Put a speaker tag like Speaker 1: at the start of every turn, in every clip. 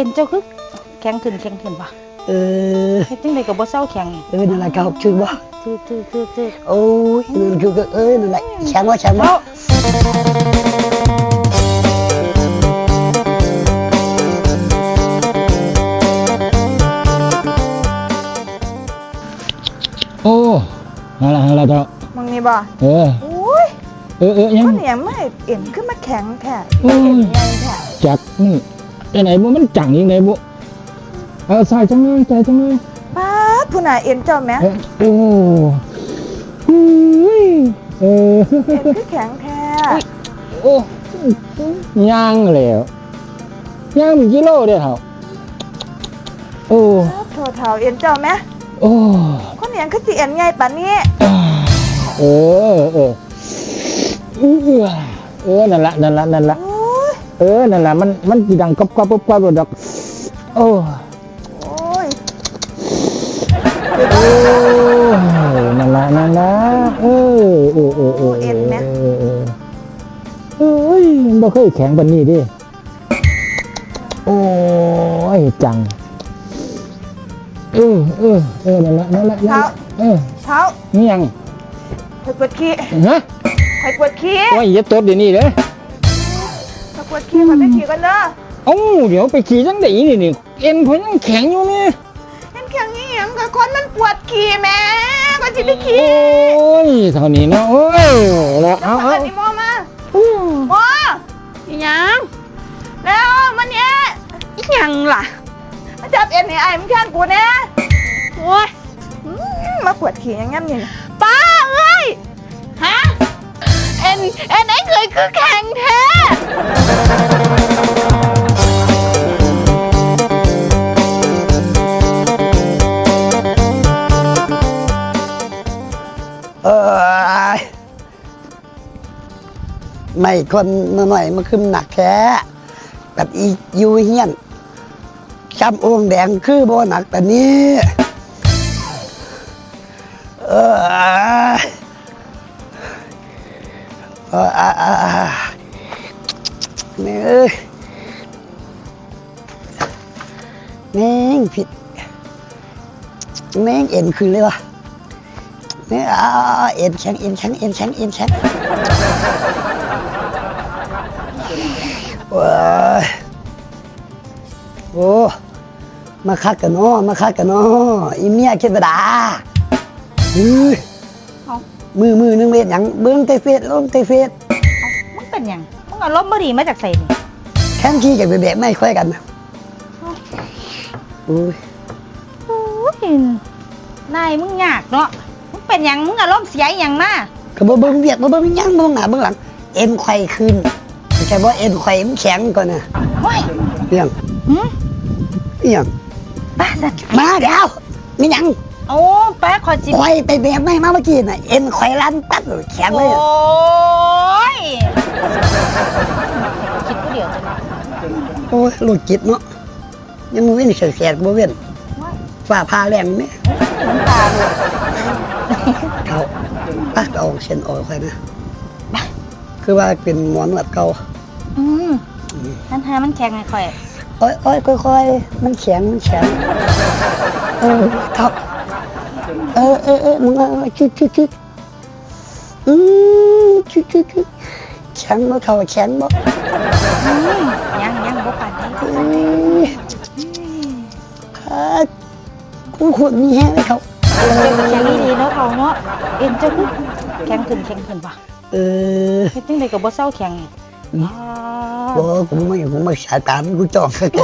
Speaker 1: อ็นเจ้าคือแข็งขึ้นแข็งขึ้นว่ะ
Speaker 2: เออ
Speaker 1: เฮ็ดจังไดก็บ่เศร้าแข็ง
Speaker 2: เออนั่นแหละครับคือว่า
Speaker 1: คือคือคือคือ
Speaker 2: โอ้ยนั่นคือก็เออนั่นแหละแข็งว่าแข็งว่า
Speaker 1: เอ้า
Speaker 3: โอ้มาละมาละเจ้า
Speaker 4: มึงนี่บ่
Speaker 3: เออ
Speaker 4: อุ้ย
Speaker 3: เออเออยัง
Speaker 4: มันเนี่ยไม่เอ็นขึ้นมาแข็งแท้
Speaker 3: โอ้ย
Speaker 4: เอ็นใหญ่แท้
Speaker 3: จักนี่ ไอ้ไหนบุมันจังยังไงบุเอาใส่จังเลยใส่จังเลย
Speaker 4: ป้าดผู้น่ะเอ็นเจ้าแม่
Speaker 3: เออโอ้หุ้ยเออ
Speaker 4: เอ็นคือแข็งแท้
Speaker 3: โอ้ย่างแล้วย่างเป็นกิโลเด้อเท่าโอ้
Speaker 4: โถเฒ่าเอ็นเจ้าแม่
Speaker 3: โอ้
Speaker 4: คนเอ็นคือสิเอ็นใหญ่ปานนี้
Speaker 3: อ่าเออเออเออเออนั่นละนั่นละนั่นละ
Speaker 4: โอ้ย
Speaker 3: เออ นั่นแหละมันมันสิดังกรอบกรอบกรอบกรอบดอกโอ้
Speaker 4: โอ้ย
Speaker 3: โอ้นั่นละนั่นละเออเออเออเออเออเออเออเอ้ยมันบ่เคยแข็งปานนี้ดิโอ้ยจังเออเออเออนั่นละนั่นละนั่นละเออ
Speaker 4: เท้า
Speaker 3: นี่ยัง
Speaker 4: ไปปวดขี้
Speaker 3: ฮะ
Speaker 4: ไปปวดขี้
Speaker 3: โอ้ยอย่าตดเดี๋ยวนี้เด้อ
Speaker 4: ไปปวดขี้ไปไปขี้กันเด้อ
Speaker 3: เอ้าเดี๋ยวไปขี่จังไดนี่นี่เอ็นเขายังแข็งอยู่นี่
Speaker 4: เอ็นแข็งนี่หยังกับคนมันปวดขี้แม่ก็สิไปขี้
Speaker 3: โอ้ยเท่านี้เนาะโอ้ยแล้วเอา
Speaker 4: เอา
Speaker 3: เอา
Speaker 4: อันนี้มอมาหมออีหยังแล้วมันเนี่ยอีหยังล่ะมาจับเอ็นนี่ไอ้มึงแทนกูแน่โอ้ยอืมมาปวดขี้อยังงั้นนี่นะ นเอ็นไอ้เคยคือแข็งแท้
Speaker 2: เออไม่คนมาหน่อยมันขึ้นหนักแค่แบบอียูเฮียนจำองแดงคือโบหนักแต่นี้ นี่เอ้ยแม่งผิดแม่งเอ็นคืนเลยวะนี่อ่าเอ็นแข็งเอ็นแข็งเอ็นแข็งเอ็นแข็งว้าโอ้มาคักกันเนาะมาคักกันเนาะอีเมียเทวดามือ มือมือนึงเวทหยังเบิ้งเตเฟสลงเตเฟส
Speaker 1: เอ้ามึงเป็นหยังมึงอารมณ์บ่ดีมาจากไสนี่
Speaker 2: แข้งขี้กับเบะๆไม่ค่อยกันนะอุ้ย
Speaker 1: โอ้ยนายมึงยากเนาะมึงเป็นหยังมึงอารมณ์เสียอหยังมา
Speaker 2: ก็บ่เบิ้งเวียดบ่เบิ้งหยังบ่เบิ้งหน้าเบิ้งหลัง เอ็นไขว้ขึ้นไม่ใช่ว่าเอ็นไขว้มันแข็งก่อนนะ
Speaker 1: โอ้ย
Speaker 2: เรื่อง
Speaker 1: หึ
Speaker 2: เรื่อง
Speaker 1: ป้าสัตว์
Speaker 2: มาเดี๋ยวมีหยัง
Speaker 1: โอ้ป้าขอจิบ
Speaker 2: ควายไปแบบไม่มาเมื่อกี้น่ะเอ็นควายลันตัดเลยแข็ง
Speaker 1: โอ้
Speaker 2: เลยอะ
Speaker 1: ยคิดผู้เดียวจัง
Speaker 2: โอ้ยหลุดจิตเนาะยังมือเว้นเสียแสบบ่เว้น
Speaker 1: ว่า
Speaker 2: ฝ่าพาแรงไหม
Speaker 1: น้ำตาเลย
Speaker 2: เขาปักเอาเส้นออกค่อยนะคือว่าเป็นหมอนวดเก่า
Speaker 1: อืมท่านหามันแข็งไงค่อย
Speaker 2: โอ้ยโอ้ยค่อยๆมันแข็งมันแข็งเออครับ เออเออเออมึงเอาชึดชึดชึดอืมชึดชึดชึดแข็งบ่เขาแข็งบ่
Speaker 1: อืมยังยังบ่ปานใดบ่ปานใด
Speaker 2: ครับคุณขวดมีแห้งไหมครับ
Speaker 1: เจ้าก็แข็งดีๆเนาะเขาเนาะเอ็นเจ้าคือแข็งขึ้นแข็งขึ้นว่ะ
Speaker 2: เออ
Speaker 1: เฮ็ดจังไดก็บ่เศร้าแข็ง
Speaker 2: อืม
Speaker 1: อ่า
Speaker 2: บอกผมไม่ผมไม่สายตามกูจ้องแค่แก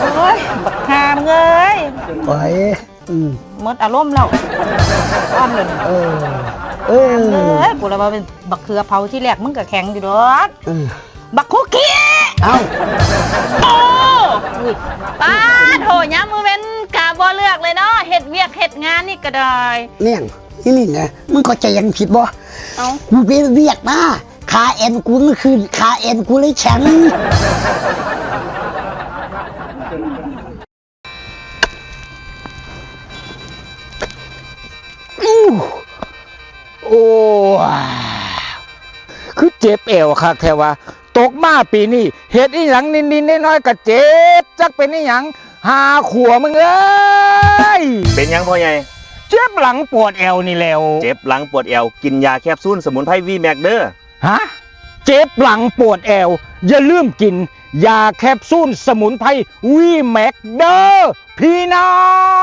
Speaker 1: โอ้ยบักหามเอ้ย
Speaker 2: ปล่อย อืม
Speaker 1: หมดอารมณ์แล้วอ้อนเลยนี่
Speaker 2: เออ เออ
Speaker 1: หามเอ้ยกูเลยว่าเป็นบักเขือเผาที่แรกมึงก็แข็งอยู่ดอก
Speaker 2: เออ
Speaker 1: บักคุกกี้
Speaker 2: เอา
Speaker 5: โอ้
Speaker 1: อุ้ย
Speaker 5: ป้าโถย้ำมือเว้นกาบ่เลือกเลยเนาะเฮ็ดเวียกเฮ็ดงานนี่ก็ได้
Speaker 2: เนี่ยงนี่นี่ไงมึงก็ใจยังผิดบ่
Speaker 5: เอา
Speaker 2: กูเป็นเวียดมาขาเอ็นกูมันคือขาเอ็นกูเลยแข็ง
Speaker 3: เจ็บเอวคักแท้ว่า ตกมาปีนี้เฮ็ดอีหยังนินๆน้อยๆก็เจ็บจักเป็นอีหยังหาขัวมึงเอ้ย
Speaker 6: เป็นหยังพ่อใหญ่
Speaker 3: เจ็บหลังปวดแอวนี่แล้ว
Speaker 6: เจ็บหลังปวดเอวกินยาแคปซูลสมุนไพรวีแมกเดอร์
Speaker 3: ฮะเจ็บหลังปวดแอว อย่าลืมกินยาแคปซูลสมุนไพรวีแมกเดอร์พี่น้อง